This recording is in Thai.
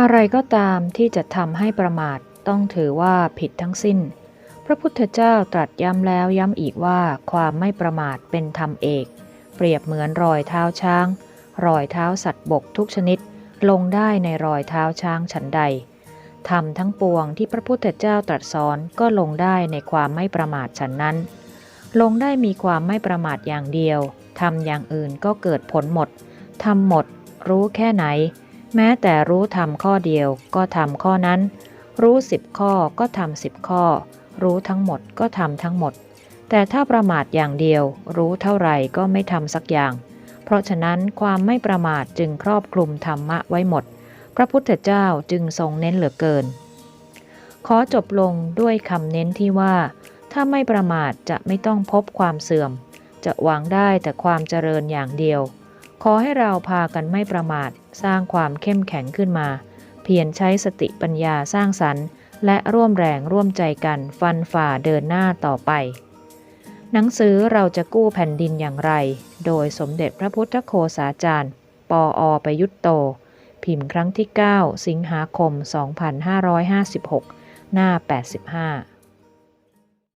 อะไรก็ตามที่จะทำให้ประมาทต้องถือว่าผิดทั้งสิ้น พระพุทธเจ้าตรัสย้ำแล้วย้ำอีกว่าความไม่ประมาทเป็นธรรมเอก เปรียบเหมือนรอยเท้าช้าง รอยเท้าสัตว์บกทุกชนิด ลงได้ในรอยเท้าช้างฉันใดธรรมทั้งปวงที่พระพุทธเจ้าตรัสสอนก็ลงได้ในความไม่ประมาทฉันนั้น ลงได้มีความไม่ประมาทอย่างเดียวทำอย่างอื่นก็เกิดผลหมดทำหมด รู้แค่ไหน แม้แต่รู้ทำข้อเดียวก็ทำข้อนั้น รู้สิบข้อก็ทำสิบข้อ รู้ทั้งหมดก็ทำทั้งหมด แต่ถ้าประมาทอย่างเดียว รู้เท่าไหร่ก็ไม่ทำสักอย่าง เพราะฉะนั้นความไม่ประมาทจึงครอบคลุมธรรมะไว้หมด พระพุทธเจ้าจึงทรงเน้นเหลือเกิน ขอจบลงด้วยคำเน้นที่ว่า ถ้าไม่ประมาทจะไม่ต้องพบความเสื่อม จะหวังได้แต่ความเจริญอย่างเดียว ขอให้เราพากันไม่ประมาท สร้างความเข้มแข็งขึ้นมา เพียรใช้สติปัญญาสร้างสรรค์ และร่วมแรงร่วมใจกันฟันฝ่าเดินหน้าต่อไป หนังสือเราจะกู้แผ่นดินอย่างไร โดยสมเด็จพระพุทธโฆษาจารย์ ปออประยุตโต พิมพ์ครั้งที่ 9 สิงหาคม 2556 หน้า 85